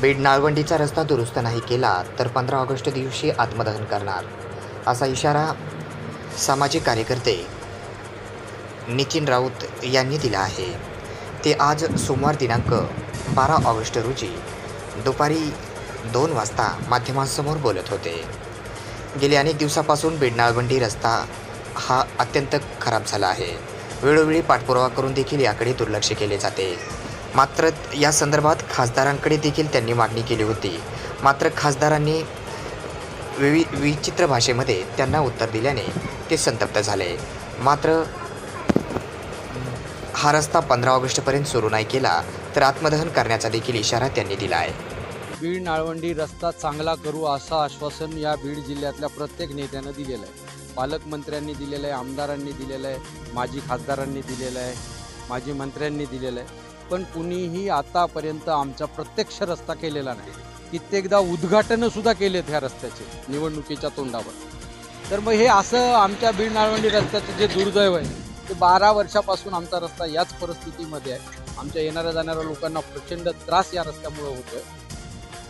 बीड नाळवंडीचा रस्ता दुरुस्त नाही केला तर पंधरा ऑगस्ट दिवशी आत्मदहन करणार असा इशारा सामाजिक कार्यकर्ते नितीन राऊत यांनी दिला आहे. ते आज सोमवार दिनांक बारा ऑगस्ट रोजी दुपारी दोन वाजता माध्यमांसमोर बोलत होते. गेल्या अनेक दिवसापासून बीड नाळवंडी रस्ता हा अत्यंत खराब झाला आहे. वेळोवेळी पाठपुरावा करून देखील याकडे दुर्लक्ष केले जाते. मात्र या संदर्भात खासदारांकडे देखील त्यांनी मागणी केली होती. मात्र खासदारांनी विवि विचित्र भाषेमध्ये त्यांना उत्तर दिल्याने ते संतप्त झाले. मात्र हा रस्ता पंधरा ऑगस्टपर्यंत सुरू नाही केला तर आत्मदहन करण्याचा देखील इशारा त्यांनी दिला आहे बीड नाळवंडी रस्ता चांगला करू असं आश्वासन या बीड जिल्ह्यातल्या प्रत्येक नेत्यानं दिलेलं आहे. पालकमंत्र्यांनी दिलेलं आहे आमदारांनी दिलेलं आहे माजी खासदारांनी दिलेलं आहे माजी मंत्र्यांनी दिलेलं आहे. पण कुणीही आतापर्यंत आमचा प्रत्यक्ष रस्ता केलेला नाही. कित्येकदा उद्घाटनं सुद्धा केलेत ह्या रस्त्याचे निवडणुकीच्या तोंडावर. तर मग हे असं आमच्या बीड नाळवंडी रस्त्याचं जे दुर्दैव आहे ते बारा वर्षापासून आमचा रस्ता याच परिस्थितीमध्ये आहे. आमच्या येणाऱ्या जाणाऱ्या लोकांना प्रचंड त्रास या रस्त्यामुळे आहे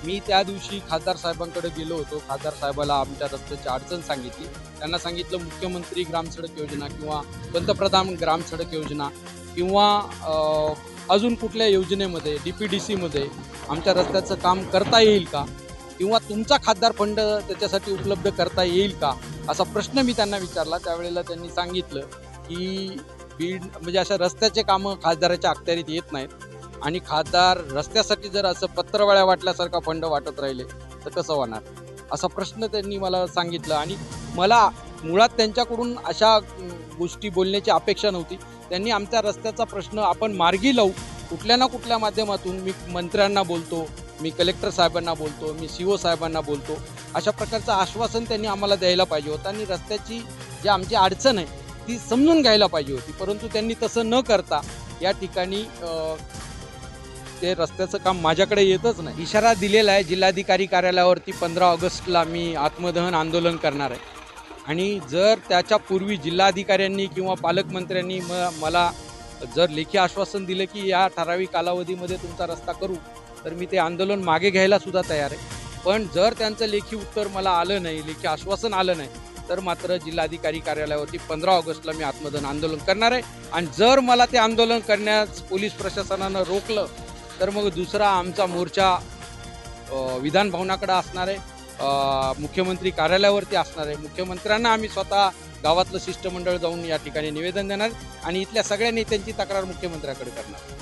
मी त्या दिवशी खासदार साहेबांकडे गेलो होतो. खासदार साहेबाला आमच्या रस्त्याची अडचण सांगितली. त्यांना सांगितलं मुख्यमंत्री ग्रामसडक योजना किंवा पंतप्रधान ग्रामसडक योजना किंवा अजून कुठल्या योजनेमध्ये डी पी डी सीमध्ये आमच्या रस्त्याचं काम करता येईल का? किंवा तुमचा खासदार फंड त्याच्यासाठी उपलब्ध करता येईल का? असा प्रश्न मी त्यांना विचारला. त्यावेळेला त्यांनी सांगितलं की बीड म्हणजे अशा रस्त्याचे कामं खासदाराच्या अखत्यारीत येत नाहीत. आणि खासदार रस्त्यासाठी जर असं पत्रवाळ्या वाटल्यासारखा फंड वाटत राहिले तर कसं होणार? असा प्रश्न त्यांनी मला सांगितलं. आणि मला मुळात त्यांच्याकडून अशा गोष्टी बोलण्याची अपेक्षा नव्हती. त्यांनी आमच्या रस्त्याचा प्रश्न आपण मार्गी लावू. कुठल्या ना कुठल्या माध्यमातून मी मंत्र्यांना बोलतो मी कलेक्टर साहेबांना बोलतो मी सी ओ साहेबांना बोलतो. अशा प्रकारचं आश्वासन त्यांनी आम्हाला द्यायला पाहिजे होतं आणि रस्त्याची जी आमची अडचण आहे ती समजून घ्यायला पाहिजे होती. परंतु त्यांनी तसं न करता या ठिकाणी ते रस्त्याचं काम माझ्याकडे येतच नाही. इशारा दिलेला आहे जिल्हाधिकारी कार्यालयावरती पंधरा ऑगस्टला मी आत्मदहन आंदोलन करणार आहे. आणि जर त्याच्या पूर्वी जिल्हाधिकाऱ्यांनी किंवा पालकमंत्र्यांनी म मला जर लेखी आश्वासन दिलं की या ठराविक कालावधीमध्ये तुमचा रस्ता करू तर मी ते आंदोलन मागे घ्यायला सुद्धा तयार आहे. पण जर त्यांचं लेखी उत्तर मला आलं नाही लेखी आश्वासन आलं नाही तर मात्र जिल्हाधिकारी कार्यालयावरती पंधरा ऑगस्टला मी आत्मदन आंदोलन करणार आहे. आणि जर मला ते आंदोलन करण्यास पोलीस प्रशासनानं रोखलं तर मग दुसरा आमचा मोर्चा विधान भवनाकडे असणार आहे. मुख्यमंत्री कार्यालयावरती असणार आहे. मुख्यमंत्र्यांना आम्ही स्वतः गावातलं शिष्टमंडळ जाऊन या ठिकाणी निवेदन देणार आणि इथल्या सगळ्या नेत्यांची तक्रार मुख्यमंत्र्याकडे करणार.